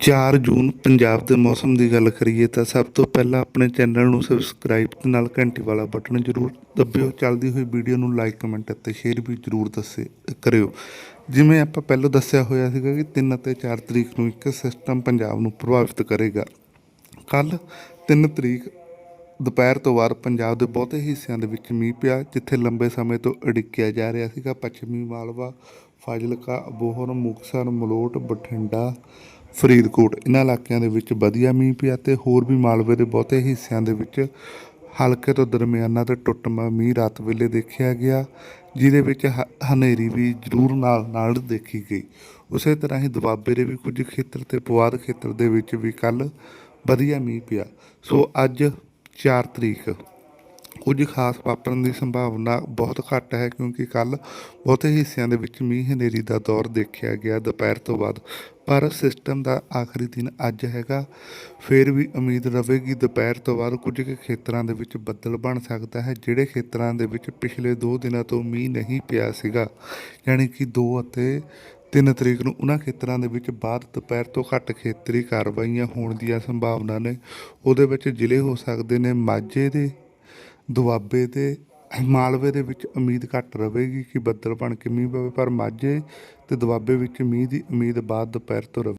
4 ਜੂਨ ਪੰਜਾਬ ਦੇ ਮੌਸਮ ਦੀ ਗੱਲ ਕਰੀਏ ਤਾਂ ਸਭ ਤੋਂ ਪਹਿਲਾਂ ਆਪਣੇ ਚੈਨਲ ਨੂੰ ਸਬਸਕ੍ਰਾਈਬ ਤੇ ਨਾਲ ਘੰਟੀ ਵਾਲਾ ਬਟਨ ਜ਼ਰੂਰ ਦੱਬਿਓ। ਚੱਲਦੀ ਹੋਈ ਵੀਡੀਓ ਨੂੰ ਲਾਈਕ ਕਮੈਂਟ ਅਤੇ ਸ਼ੇਅਰ ਵੀ ਜ਼ਰੂਰ ਦੱਸੇ, ਕਰਿਓ। ਜਿਵੇਂ ਆਪਾਂ ਪਹਿਲਾਂ ਦੱਸਿਆ ਹੋਇਆ ਸੀਗਾ ਕਿ 3 ਅਤੇ 4 ਤਰੀਕ ਨੂੰ ਇੱਕ ਸਿਸਟਮ ਪੰਜਾਬ ਨੂੰ ਪ੍ਰਭਾਵਿਤ ਕਰੇਗਾ। ਕੱਲ 3 ਤਰੀਕ ਦੁਪਹਿਰ ਤੋਂ ਬਾਅਦ ਪੰਜਾਬ ਦੇ ਬਹੁਤੇ ਹਿੱਸਿਆਂ ਦੇ ਵਿੱਚ ਮੀਂਹ ਪਿਆ, ਜਿੱਥੇ ਲੰਬੇ ਸਮੇਂ ਤੋਂ ਅੜਿੱਕਿਆ ਜਾ ਰਿਹਾ ਸੀਗਾ। ਪੱਛਮੀ ਮਾਲਵਾ, ਫਾਜ਼ਿਲਕਾ ਅਬੋਹਰ ਮੁਕਤਸਰ, ਮਲੋਟ, ਬਠਿੰਡਾ ਫਰੀਦਕੋਟ। ਇਹਨਾਂ ਇਲਾਕਿਆਂ ਦੇ ਵਿੱਚ ਵਧੀਆ ਮੀਂਹ ਪਿਆ ਤੇ ਹੋਰ ਵੀ ਮਾਲਵੇ ਦੇ ਬਹੁਤੇ ਹਿੱਸਿਆਂ ਦੇ ਵਿੱਚ ਹਲਕੇ ਤੋਂ ਦਰਮਿਆਨਾ ਤੇ ਟੁੱਟਵਾਂ ਮੀਂਹ ਰਾਤ ਵੇਲੇ ਦੇਖਿਆ ਗਿਆ, ਜਿਹਦੇ ਵਿੱਚ ਹ- ਹਨੇਰੀ ਵੀ ਜ਼ਰੂਰ ਨਾਲ ਨਾਲ ਦੇਖੀ ਗਈ। ਉਸੇ ਤਰ੍ਹਾਂ ਹੀ ਦੁਆਬੇ ਦੇ ਵੀ ਕੁਝ ਖੇਤਰ ਤੇ ਪੁਆਧ ਖੇਤਰ ਦੇ ਵਿੱਚ ਵੀ ਕੱਲ ਵਧੀਆ ਮੀਂਹ ਪਿਆ। ਸੋ ਅੱਜ 4 ਤਰੀਕ ਕੁਝ ਖਾਸ ਵਾਪਰਨ ਦੀ ਸੰਭਾਵਨਾ ਬਹੁਤ ਘੱਟ ਹੈ ਕਿਉਂਕਿ ਕੱਲ ਬਹੁਤੇ ਹਿੱਸਿਆਂ ਦੇ ਵਿੱਚ ਮੀਂਹ ਹਨੇਰੀ ਦਾ ਦੌਰ ਦੇਖਿਆ ਗਿਆ ਦੁਪਹਿਰ ਤੋਂ ਬਾਅਦ। ਪਰ ਸਿਸਟਮ ਦਾ ਆਖਰੀ ਦਿਨ ਅੱਜ ਹੈਗਾ। ਫਿਰ ਵੀ ਉਮੀਦ ਰਹੇਗੀ ਦੁਪਹਿਰ ਤੋਂ ਬਾਅਦ ਕੁਝ ਕੁ ਖੇਤਰਾਂ ਦੇ ਵਿੱਚ ਬੱਦਲ ਬਣ ਸਕਦਾ ਹੈ, ਜਿਹੜੇ ਖੇਤਰਾਂ ਦੇ ਵਿੱਚ ਪਿਛਲੇ 2 ਦਿਨਾਂ ਤੋਂ ਮੀਂਹ ਨਹੀਂ ਪਿਆ ਸੀਗਾ। ਯਾਨੀ ਕਿ 2 ਅਤੇ 3 ਤਰੀਕ ਨੂੰ ਉਹਨਾਂ ਖੇਤਰਾਂ ਦੇ ਵਿੱਚ ਬਾਅਦ ਦੁਪਹਿਰ ਤੋਂ ਘੱਟ ਖੇਤਰੀ ਕਾਰਵਾਈਆਂ ਹੋਣ ਦੀਆਂ ਸੰਭਾਵਨਾ ਨੇ। ਉਹਦੇ ਵਿੱਚ ਜ਼ਿਲ੍ਹੇ ਹੋ ਸਕਦੇ ਨੇ ਮਾਝੇ ਦੇ ਦੁਆਬੇ ਤੇ ਮਾਲਵੇ ਦੇ ਵਿੱਚ ਉਮੀਦ ਘੱਟ ਰਹੇਗੀ ਕਿ ਬੱਦਲ ਬਣ ਕੇ ਮੀਂਹ ਪਵੇ, ਪਰ ਮਾਝੇ ਤੇ ਦੁਆਬੇ ਵਿੱਚ ਮੀਂਹ ਦੀ ਉਮੀਦ ਬਾਅਦ ਦੁਪਹਿਰ ਤੋਂ ਰਵੇ।